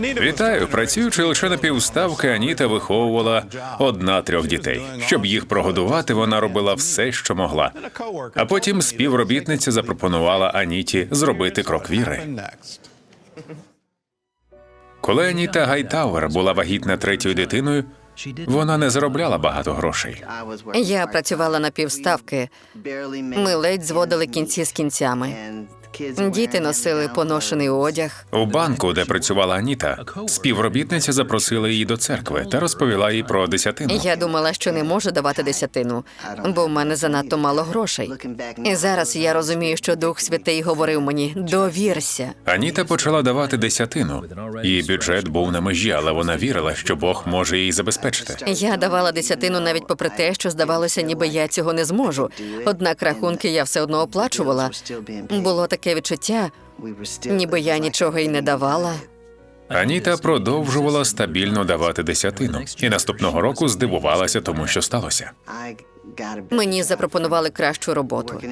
Вітаю, працюючи лише на півставки, Аніта виховувала одна-трьох дітей. Щоб їх прогодувати, вона робила все, що могла. А потім співробітниця запропонувала Аніті зробити крок віри. Коли Аніта Гайтауер була вагітна третьою дитиною, вона не заробляла багато грошей. Я працювала на півставки. Ми ледь зводили кінці з кінцями. Діти носили поношений одяг. У банку, де працювала Аніта, співробітниця запросила її до церкви та розповіла їй про десятину. Я думала, що не можу давати десятину, бо в мене занадто мало грошей. І зараз я розумію, що Дух Святий говорив мені: довірся. Аніта почала давати десятину. Її бюджет був на межі, але вона вірила, що Бог може її забезпечити. Я давала десятину навіть попри те, що здавалося, ніби я цього не зможу. Однак рахунки я все одно оплачувала. Було таке відчуття, ніби я нічого й не давала. Аніта продовжувала стабільно давати десятину, і наступного року здивувалася тому, що сталося. Мені запропонували кращу роботу.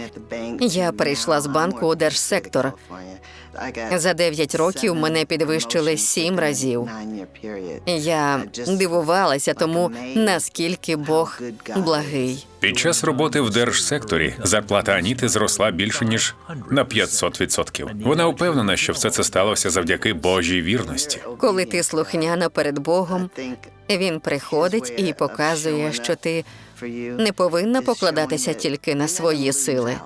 Я перейшла з банку у держсектор. За 9 років мене підвищили сім разів. Я дивувалася тому, наскільки Бог благий. Під час роботи в держсекторі зарплата Аніти зросла більше ніж на 500%. Вона впевнена, що все це сталося завдяки Божій вірності. Коли ти слухняна перед Богом, він приходить і показує, що ти не повинна покладатися тільки на свої сили.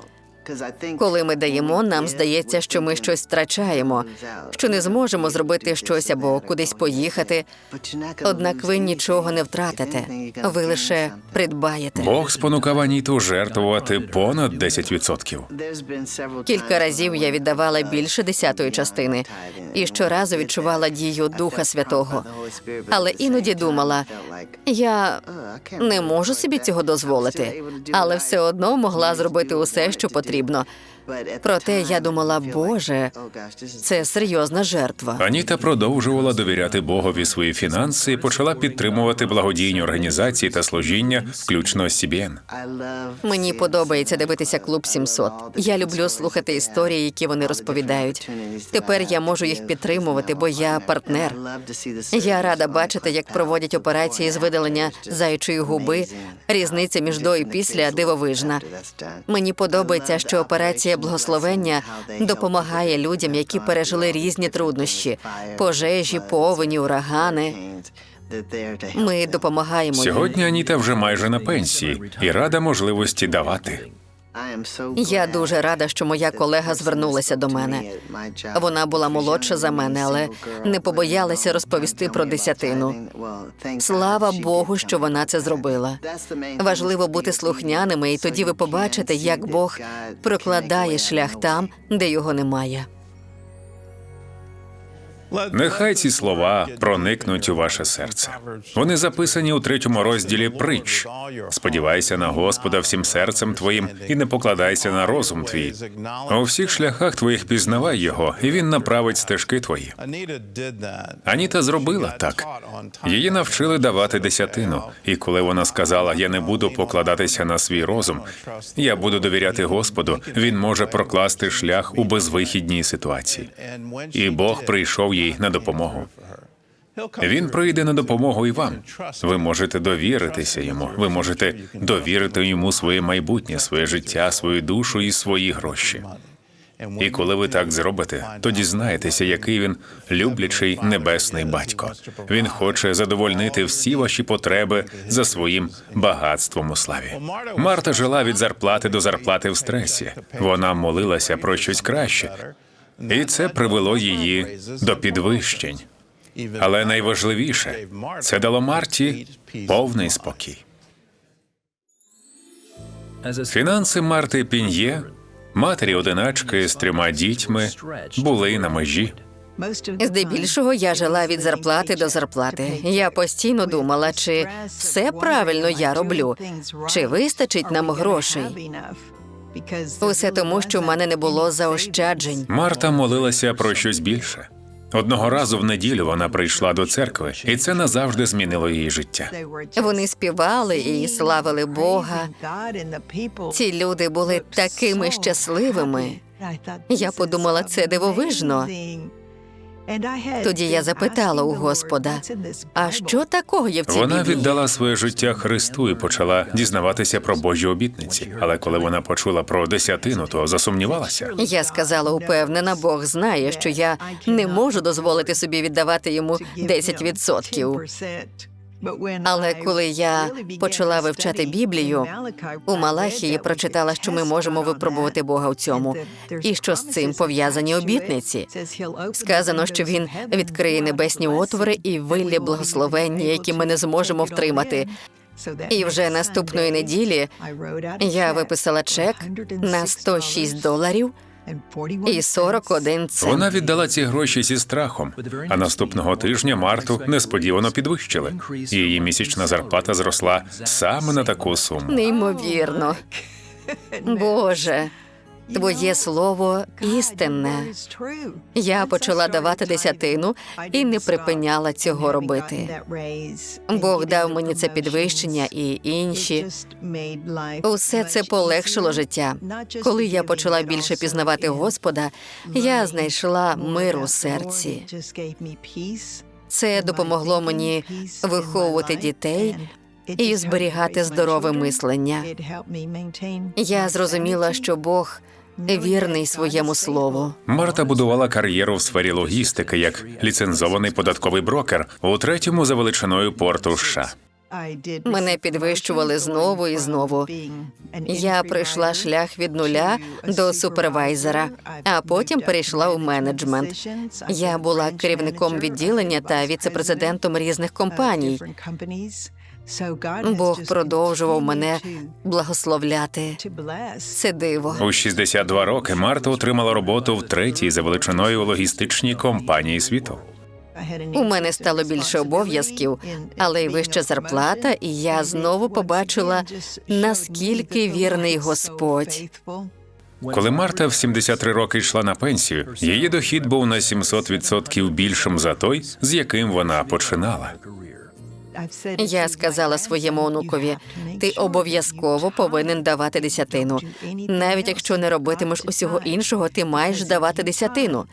Коли ми даємо, нам здається, що ми щось втрачаємо, що не зможемо зробити щось або кудись поїхати. Однак ви нічого не втратите, ви лише придбаєте. Бог спонукав Аніту жертвувати понад 10%. Кілька разів я віддавала більше десятої частини і щоразу відчувала дію Духа Святого. Але іноді думала, я не можу собі цього дозволити, але все одно могла зробити усе, що потрібно потрібно. Проте я думала, Боже, це серйозна жертва. Аніта продовжувала довіряти Богові свої фінанси і почала підтримувати благодійні організації та служіння, включно CBN. Мені подобається дивитися клуб 700. Я люблю слухати історії, які вони розповідають. Тепер я можу їх підтримувати, бо я партнер. Я рада бачити, як проводять операції з видалення заячої губи. Різниця між до і після дивовижна. Мені подобається, що операція благословення допомагає людям, які пережили різні труднощі, пожежі, повені, урагани. Ми допомагаємо. Сьогодні Аніта вже майже на пенсії і рада можливості давати. Я дуже рада, що моя колега звернулася до мене. Вона була молодша за мене, але не побоялася розповісти про десятину. Слава Богу, що вона це зробила. Важливо бути слухняними, і тоді ви побачите, як Бог прокладає шлях там, де його немає. Нехай ці слова проникнуть у ваше серце. Вони записані у третьому розділі притч. Сподівайся на Господа всім серцем твоїм і не покладайся на розум твій. У всіх шляхах твоїх пізнавай його, і він направить стежки твої. Аніта зробила так. Її навчили давати десятину. І коли вона сказала: Я не буду покладатися на свій розум, я буду довіряти Господу, він може прокласти шлях у безвихідній ситуації. І Бог прийшов їй на допомогу. Він прийде на допомогу і вам. Ви можете довіритися йому. Ви можете довірити йому своє майбутнє, своє життя, свою душу і свої гроші. І коли ви так зробите, то дізнаєтеся, який він люблячий небесний батько. Він хоче задовольнити всі ваші потреби за своїм багатством у славі. Марта жила від зарплати до зарплати в стресі. Вона молилася про щось краще, і це привело її до підвищень. Але найважливіше це дало Марті повний спокій. Фінанси Марти Пін'є, матері одиначки з трьома дітьми, були на межі. Здебільшого я жила від зарплати до зарплати. Я постійно думала, чи все правильно я роблю, чи вистачить нам грошей. Усе тому, що в мене не було заощаджень. Марта молилася про щось більше. Одного разу в неділю вона прийшла до церкви, і це назавжди змінило її життя. Вони співали і славили Бога. Ці люди були такими щасливими. Я подумала, це дивовижно. Тоді я запитала у Господа, а що такого є в цій Вона Біблії? віддала своє життя Христу і почала дізнаватися про Божі обітниці. Але коли вона почула про десятину, то засумнівалася. Я сказала упевнена, Бог знає, що я не можу дозволити собі віддавати йому 10%. Але коли я почала вивчати Біблію, у Малахії прочитала, що ми можемо випробувати Бога у цьому, і що з цим пов'язані обітниці. Сказано, що він відкриє небесні отвори і виллє благословення, які ми не зможемо втримати. І вже наступної неділі я виписала чек на 106 доларів і 41 цент. Вона віддала ці гроші зі страхом. А наступного тижня Марту несподівано підвищили. Її місячна зарплата зросла саме на таку суму. Неймовірно. Боже, твоє слово істинне. Я почала давати десятину і не припиняла цього робити. Бог дав мені це підвищення і інші. Усе це полегшило життя. Коли я почала більше пізнавати Господа, я знайшла мир у серці. Це допомогло мені виховувати дітей і зберігати здорове мислення. Я зрозуміла, що Бог вірний своєму слову. Марта будувала кар'єру в сфері логістики як ліцензований податковий брокер у третьому за величиною порту США. Мене підвищували знову і знову. Я пройшла шлях від нуля до супервайзера, а потім перейшла у менеджмент. Я була керівником відділення та віцепрезидентом різних компаній. Бог продовжував мене благословляти. Це диво. У 62 роки Марта отримала роботу в третій за величиною логістичній компанії світу. У мене стало більше обов'язків, але й вища зарплата, і я знову побачила, наскільки вірний Господь. Коли Марта в 73 роки йшла на пенсію, її дохід був на 700% більшим за той, з яким вона починала. Я сказала своєму онукові: ти обов'язково повинен давати десятину. Навіть якщо не робитимеш усього іншого, ти маєш давати десятину.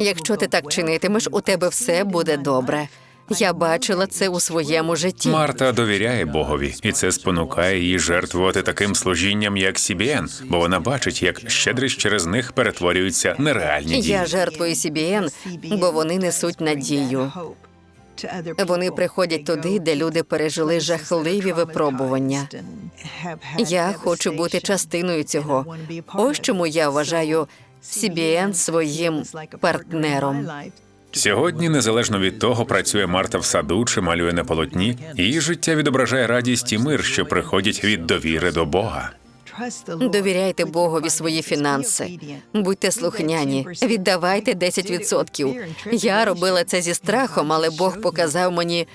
Якщо ти так чинитимеш, у тебе все буде добре. Я бачила це у своєму житті. Марта довіряє Богові, і це спонукає її жертвувати таким служінням, як CBN, бо вона бачить, як щедрість через них перетворюються на реальні дії. Я жертвую CBN, бо вони несуть надію. Вони приходять туди, де люди пережили жахливі випробування. Я хочу бути частиною цього. Ось чому я вважаю CBN своїм партнером. Сьогодні, незалежно від того, працює Марта в саду чи малює на полотні, її життя відображає радість і мир, що приходять від довіри до Бога. Довіряйте Богові свої фінанси. Будьте слухняні, віддавайте 10%. Я робила це зі страхом, але Бог показав мені,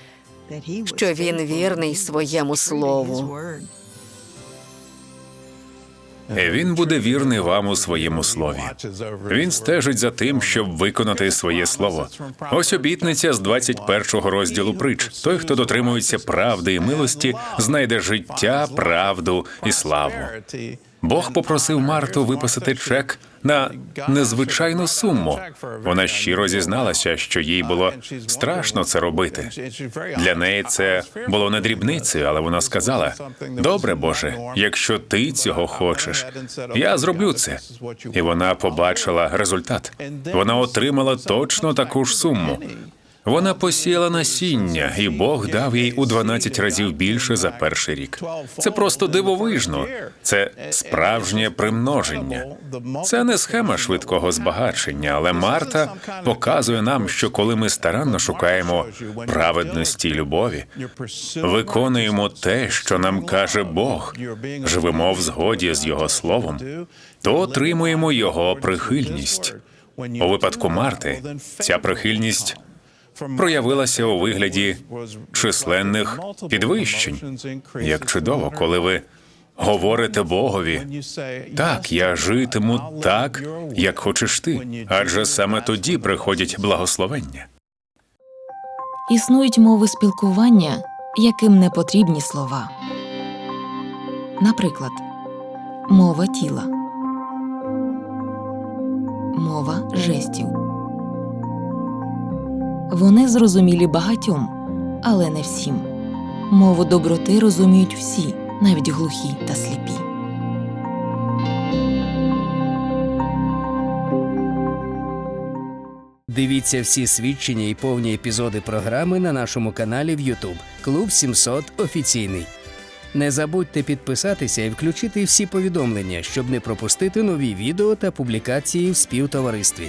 що він вірний своєму слову. Він буде вірний вам у своєму слові. Він стежить за тим, щоб виконати своє слово. Ось обітниця з 21-го розділу притч. Той, хто дотримується правди і милості, знайде життя, правду і славу. Бог попросив Марту виписати чек на незвичайну суму. Вона щиро зізналася, що їй було страшно це робити. Для неї це було не дрібницею, але вона сказала: Добре, Боже, якщо ти цього хочеш, я зроблю це. І вона побачила результат. Вона отримала точно таку ж суму. Вона посіяла насіння, і Бог дав їй у 12 разів більше за перший рік. Це просто дивовижно. Це справжнє примноження. Це не схема швидкого збагачення, але Марта показує нам, що коли ми старанно шукаємо праведності і любові, виконуємо те, що нам каже Бог, живемо в згоді з Його словом, то отримуємо Його прихильність. У випадку Марти ця прихильність проявилася у вигляді численних підвищень. Як чудово, коли ви говорите Богові, так, я житиму так, як хочеш ти, адже саме тоді приходять благословення. Існують мови спілкування, яким не потрібні слова. Наприклад, мова тіла, мова жестів, Вони зрозумілі багатьом, але не всім. Мову доброти розуміють всі, навіть глухі та сліпі. Дивіться всі свідчення і повні епізоди програми на нашому каналі в YouTube Клуб 700 офіційний. Не забудьте підписатися і включити всі повідомлення, щоб не пропустити нові відео та публікації в співтоваристві.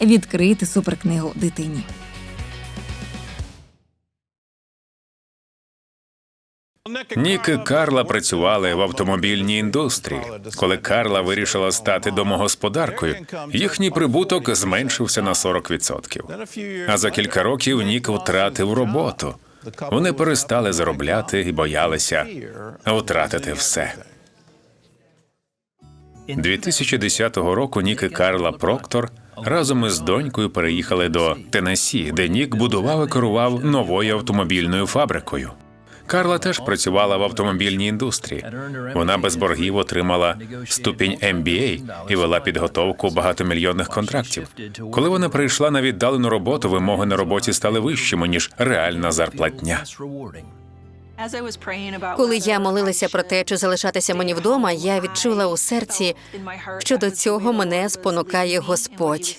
відкрийте суперкнигу дитині. Нік і Карла працювали в автомобільній індустрії. Коли Карла вирішила стати домогосподаркою, їхній прибуток зменшився на 40%. А за кілька років Нік втратив роботу. Вони перестали заробляти і боялися втратити все. 2010 року Нік і Карла Проктор разом із донькою переїхали до Теннессі, де Нік будував і керував новою автомобільною фабрикою. Карла теж працювала в автомобільній індустрії. Вона без боргів отримала ступінь MBA і вела підготовку багатомільйонних контрактів. Коли вона прийшла на віддалену роботу, вимоги на роботі стали вищими ніж реальна зарплатня. Коли я молилася про те, чи залишатися мені вдома, я відчула у серці, що до цього мене спонукає Господь.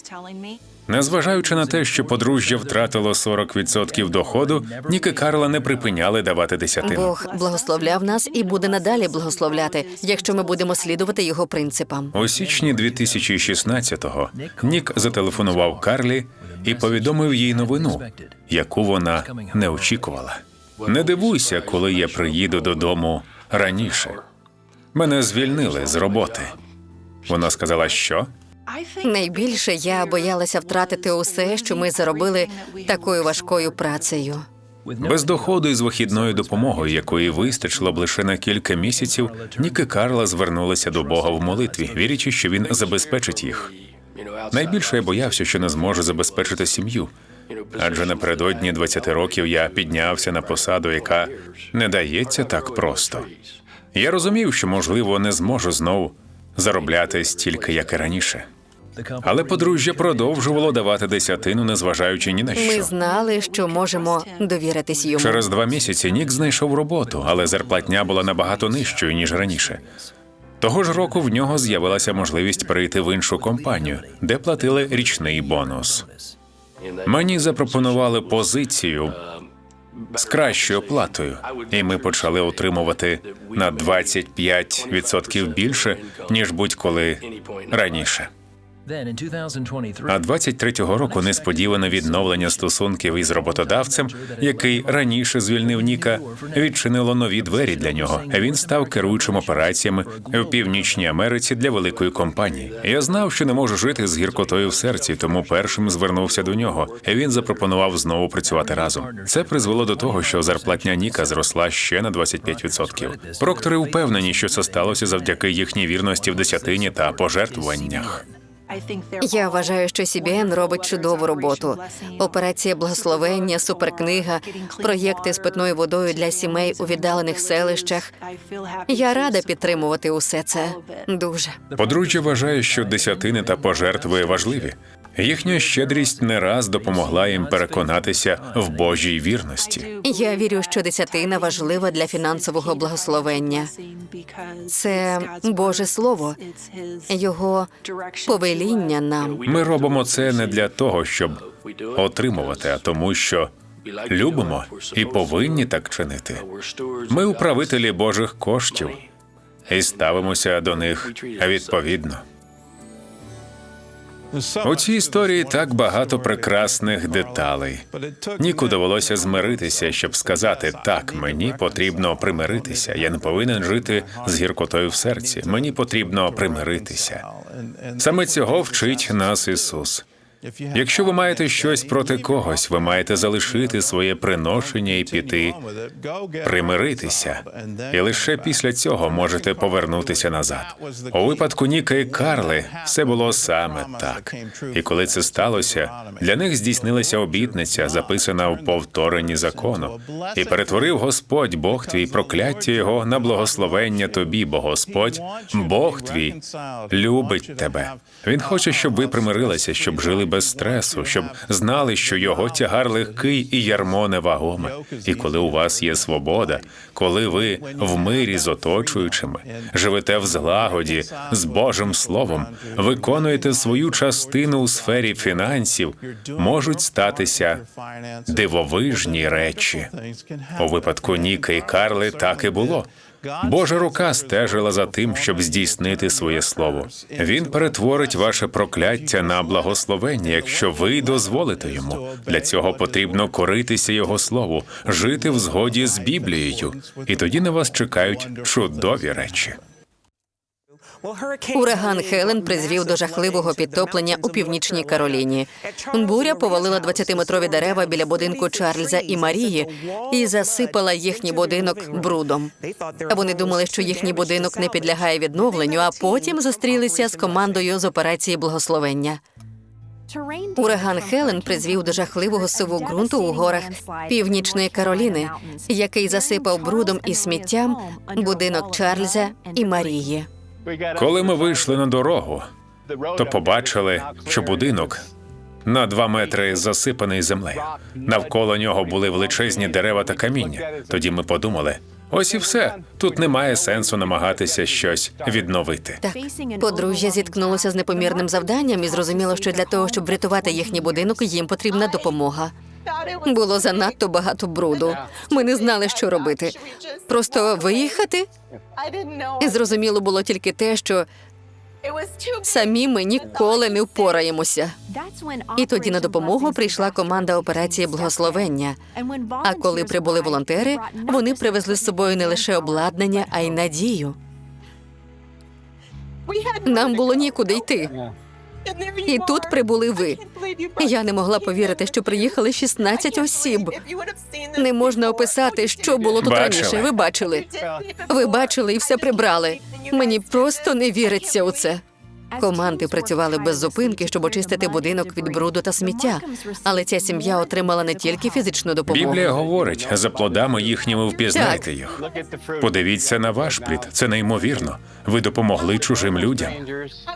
Незважаючи на те, що подружжя втратило 40% доходу, Нік і Карла не припиняли давати десятину. Бог благословляв нас і буде надалі благословляти, якщо ми будемо слідувати його принципам. У січні 2016-го Нік зателефонував Карлі і повідомив їй новину, яку вона не очікувала. Не дивуйся, коли я приїду додому раніше. Мене звільнили з роботи. Вона сказала, що Найбільше я боялася втратити усе, що ми заробили такою важкою працею. без доходу і з вихідною допомогою, якої вистачило б лише на кілька місяців, Нік і Карла звернулися до Бога в молитві, вірячи, що він забезпечить їх. Найбільше я боявся, що не зможу забезпечити сім'ю. Адже напередодні 20 років я піднявся на посаду, яка не дається так просто. Я розумів, що можливо не зможу знову заробляти стільки, як і раніше. Але подружжя продовжувало давати десятину, незважаючи ні на що. Ми знали, що можемо довіритись йому. Через два місяці Нік знайшов роботу, але зарплатня була набагато нижчою ніж раніше. Того ж року в нього з'явилася можливість перейти в іншу компанію, де платили річний бонус. Мені запропонували позицію з кращою оплатою, і ми почали отримувати на 25% більше ніж будь-коли раніше. А 23-го року несподіване відновлення стосунків із роботодавцем, який раніше звільнив Ніка, відчинило нові двері для нього. Він став керуючим операціями в північній Америці для великої компанії. Я знав, що не можу жити з гіркотою в серці, тому першим звернувся до нього. Він запропонував знову працювати разом. Це призвело до того, що зарплатня Ніка зросла ще на 25%. Проктори впевнені, що це сталося завдяки їхній вірності в десятині та пожертвуваннях. Я вважаю, що CBN робить чудову роботу. Операція благословення, суперкнига, проєкти з питною водою для сімей у віддалених селищах. Я рада підтримувати усе це. Дуже. Подружжя вважає, що десятини та пожертви важливі. Їхня щедрість не раз допомогла їм переконатися в Божій вірності. Я вірю, що десятина важлива для фінансового благословення. Це Боже Слово, його повеління нам. Ми робимо це не для того, щоб отримувати, а тому, що любимо і повинні так чинити. Ми управителі Божих коштів і ставимося до них відповідно. У цій історії так багато прекрасних деталей. Ніку довелося змиритися, щоб сказати так, мені потрібно примиритися. Я не повинен жити з гіркотою в серці. Мені потрібно примиритися. Саме цього вчить нас Ісус. Якщо ви маєте щось проти когось, ви маєте залишити своє приношення і піти примиритися, і лише після цього можете повернутися назад. У випадку Ніка і Карли все було саме так. І коли це сталося, для них здійснилася обітниця, записана в повторенні закону, і перетворив Господь Бог твій прокляття його на благословення тобі, бо Господь, Бог твій, любить тебе. Він хоче, щоб ви примирилися, щоб жили без стресу, щоб знали, що його тягар легкий і ярмо невагоме. І коли у вас є свобода, коли ви в мирі з оточуючими, живете в злагоді з Божим Словом, виконуєте свою частину у сфері фінансів, можуть статися дивовижні речі. У випадку Ніка і Карли так і було. Божа рука стежила за тим, щоб здійснити своє слово. Він перетворить ваше прокляття на благословення, якщо ви дозволите йому. Для цього потрібно коритися його слову, жити в згоді з Біблією, і тоді на вас чекають чудові речі. Ураган Хелен призвів до жахливого підтоплення у північній Кароліні. Буря повалила 20-метрові дерева біля будинку Чарльза і Марії і засипала їхній будинок брудом. Вони думали, що їхній будинок не підлягає відновленню, а потім зустрілися з командою з операції благословення. Ураган Хелен призвів до жахливого сиву ґрунту у горах північної Кароліни, який засипав брудом і сміттям будинок Чарльза і Марії. Коли ми вийшли на дорогу, то побачили, що будинок на два метри засипаний землею. Навколо нього були величезні дерева та каміння. Тоді ми подумали: ось і все. Тут немає сенсу намагатися щось відновити. Так, подружжя зіткнулося з непомірним завданням і зрозуміло, що для того, щоб врятувати їхній будинок, їм потрібна допомога. Було занадто багато бруду. Ми не знали, що робити. Просто виїхати. І зрозуміло було тільки те, що самі ми ніколи не впораємося. І тоді на допомогу прийшла команда операції благословення. А коли прибули волонтери, вони привезли з собою не лише обладнання, а й надію. Нам було нікуди йти. І тут прибули ви. Я не могла повірити, що приїхали 16 осіб. Не можна описати, що було тут Бачили. раніше. Ви бачили. Ви бачили і все прибрали. Мені просто не віриться у це. Команди працювали без зупинки, щоб очистити будинок від бруду та сміття. Але ця сім'я отримала не тільки фізичну допомогу. Біблія говорить: за плодами їхніми впізнайте їх. Подивіться на ваш плід. Це неймовірно. Ви допомогли чужим людям.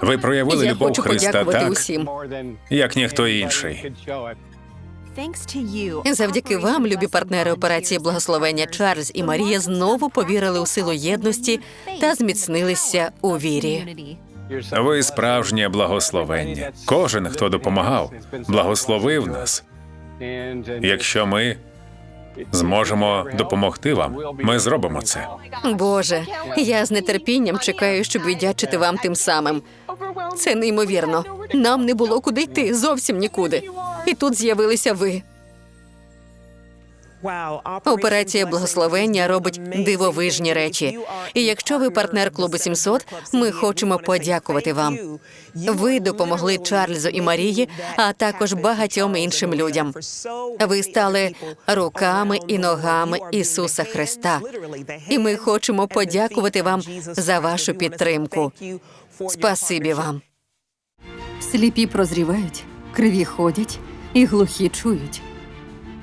Ви проявили Я любов хочу Христа так, усім. як ніхто інший. Завдяки вам, любі партнери операції благословення Чарльз і Марія знову повірили у силу єдності та зміцнилися у вірі. Ви справжнє благословення. Кожен, хто допомагав, благословив нас. Якщо ми зможемо допомогти вам, ми зробимо це. Боже, я з нетерпінням чекаю, щоб віддячити вам тим самим. Це неймовірно. Нам не було куди йти, зовсім нікуди. І тут з'явилися ви. Операція благословення робить дивовижні речі. І якщо ви партнер клубу 700, ми хочемо подякувати вам. Ви допомогли Чарльзу і Марії, а також багатьом іншим людям. Ви стали руками і ногами Ісуса Христа. І ми хочемо подякувати вам за вашу підтримку. Спасибі вам. Сліпі прозрівають, криві ходять і глухі чують.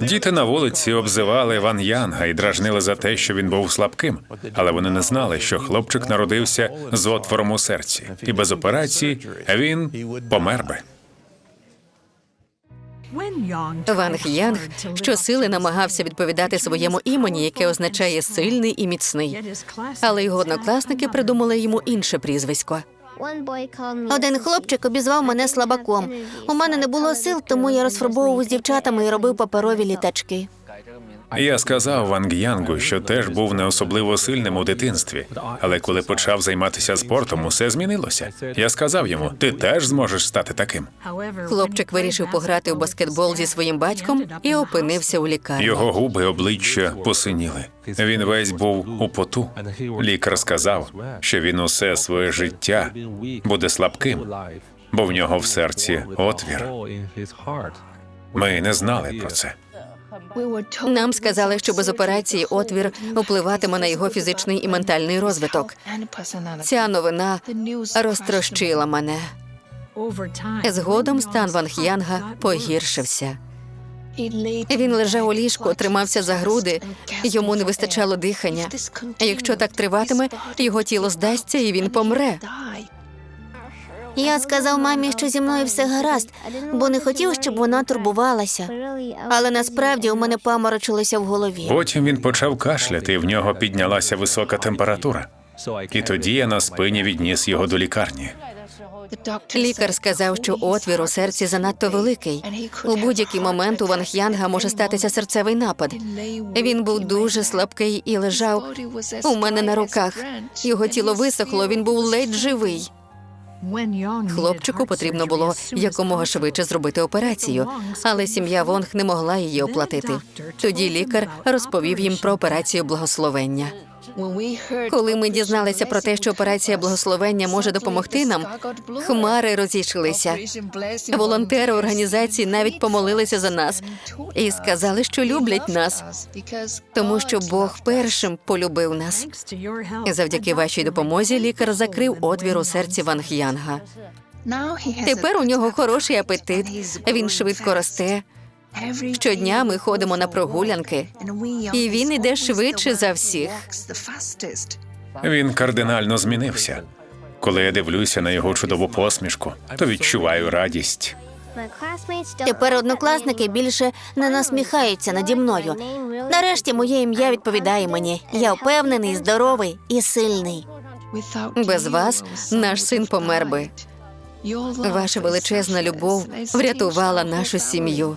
Діти на вулиці обзивали Ван Янга і дражнили за те, що він був слабким, але вони не знали, що хлопчик народився з отвором у серці, і без операції він помер би. Ван Янг щосили намагався відповідати своєму імені, яке означає сильний і міцний. Але його однокласники придумали йому інше прізвисько. Один хлопчик обізвав мене слабаком. У мене не було сил, тому я розфарбовував з дівчатами і робив паперові літачки. Я сказав Ванг Янгу, що теж був не особливо сильним у дитинстві, але коли почав займатися спортом, усе змінилося. Я сказав йому: ти теж зможеш стати таким. Хлопчик вирішив пограти у баскетбол зі своїм батьком і опинився у лікарні. Його губи, обличчя посиніли. Він весь був у поту. Лікар сказав, що він усе своє життя буде слабким, бо в нього в серці отвір. Ми не знали про це. Нам сказали, що без операції отвір впливатиме на його фізичний і ментальний розвиток. Ця новина розтрощила мене. Згодом стан Ван Х'янга погіршився. Він лежав у ліжку, тримався за груди, йому не вистачало дихання. Якщо так триватиме, його тіло здасться і він помре. Я сказав мамі, що зі мною все гаразд, бо не хотів, щоб вона турбувалася. Але насправді у мене паморочилося в голові. Потім він почав кашляти, і в нього піднялася висока температура. І тоді я на спині відніс його до лікарні. Лікар сказав, що отвір у серці занадто великий. У будь-який момент у Ван Х'янга може статися серцевий напад. Він був дуже слабкий і лежав у мене на руках. Його тіло висохло, він був ледь живий. Хлопчику потрібно було якомога швидше зробити операцію, але сім'я Вонг не могла її оплатити. Тоді лікар розповів їм про операцію благословення. Коли ми дізналися про те, що операція благословення може допомогти нам, хмари розійшлися. Волонтери організації навіть помолилися за нас і сказали, що люблять нас, тому що Бог першим полюбив нас. Завдяки вашій допомозі лікар закрив отвір у серці Ван Х'янга. Тепер у нього хороший апетит. Він швидко росте. Щодня ми ходимо на прогулянки, і він іде швидше за всіх. Він кардинально змінився. Коли я дивлюся на його чудову посмішку, то відчуваю радість. Тепер однокласники більше не насміхаються наді мною. Нарешті моє ім'я відповідає мені. Я впевнений, здоровий і сильний. Без вас наш син помер би. Ваша величезна любов врятувала нашу сім'ю.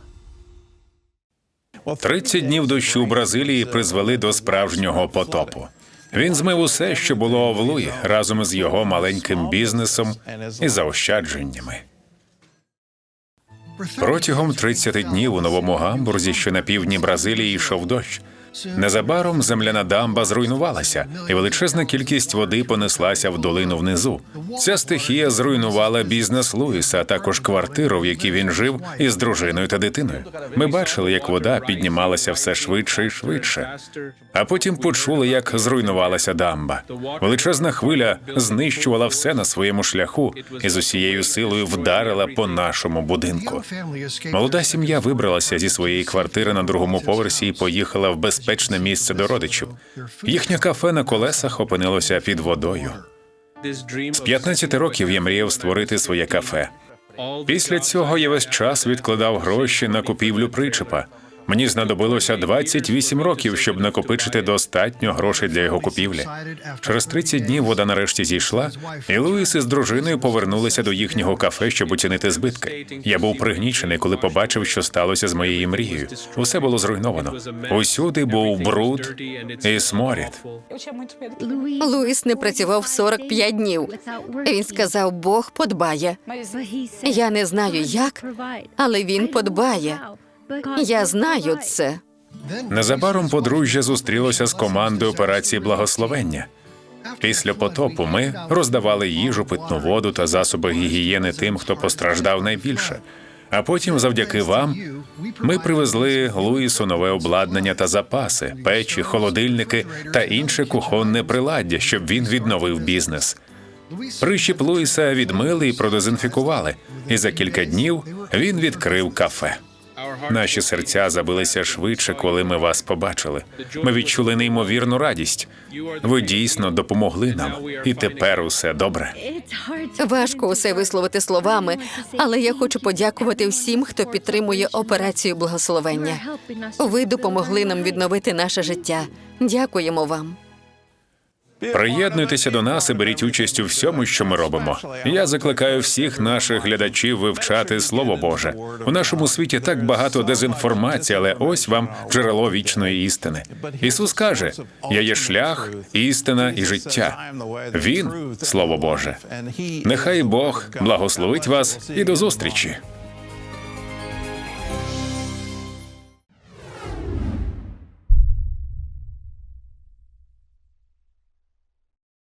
30 днів дощу у Бразилії призвели до справжнього потопу. Він змив усе, що було в Луї, разом із його маленьким бізнесом і заощадженнями. Протягом 30 днів у новому гамбурзі, що на півдні Бразилії, йшов дощ. Незабаром земляна дамба зруйнувалася, і величезна кількість води понеслася в долину внизу. Ця стихія зруйнувала бізнес Луїса, а також квартиру, в якій він жив із дружиною та дитиною. Ми бачили, як вода піднімалася все швидше і швидше. А потім почули, як зруйнувалася дамба. Величезна хвиля знищувала все на своєму шляху і з усією силою вдарила по нашому будинку. Молода сім'я вибралася зі своєї квартири на другому поверсі і поїхала в безпечне місце до родичів. Їхнє кафе на колесах опинилося під водою. З 15 років я мріяв створити своє кафе. Після цього я весь час відкладав гроші на купівлю причепа. Мені знадобилося 28 років, щоб накопичити достатньо грошей для його купівлі. Через 30 днів вода нарешті зійшла, і Луїс із дружиною повернулися до їхнього кафе, щоб оцінити збитки. Я був пригнічений, коли побачив, що сталося з моєю мрією. Усе було зруйновано. Усюди був бруд і сморід. Луїс не працював 45 днів. Він сказав, Бог подбає. Я не знаю як, але він подбає. Я знаю це. Незабаром подружжя зустрілося з командою операції благословення. Після потопу ми роздавали їжу, питну воду та засоби гігієни тим, хто постраждав найбільше. А потім, завдяки вам, ми привезли Луїсу нове обладнання та запаси, печі, холодильники та інше кухонне приладдя, щоб він відновив бізнес. Прищіп Луїса відмили і продезінфікували, і за кілька днів він відкрив кафе. Наші серця забилися швидше, коли ми вас побачили. Ми відчули неймовірну радість. Ви дійсно допомогли нам, і тепер усе добре. Важко усе висловити словами, але я хочу подякувати всім, хто підтримує операцію благословення. Ви допомогли нам відновити наше життя. Дякуємо вам. Приєднуйтеся до нас і беріть участь у всьому, що ми робимо. Я закликаю всіх наших глядачів вивчати Слово Боже. У нашому світі так багато дезінформації, але ось вам джерело вічної істини. Ісус каже: Я є шлях, істина і життя. Він слово Боже. Нехай Бог благословить вас і до зустрічі.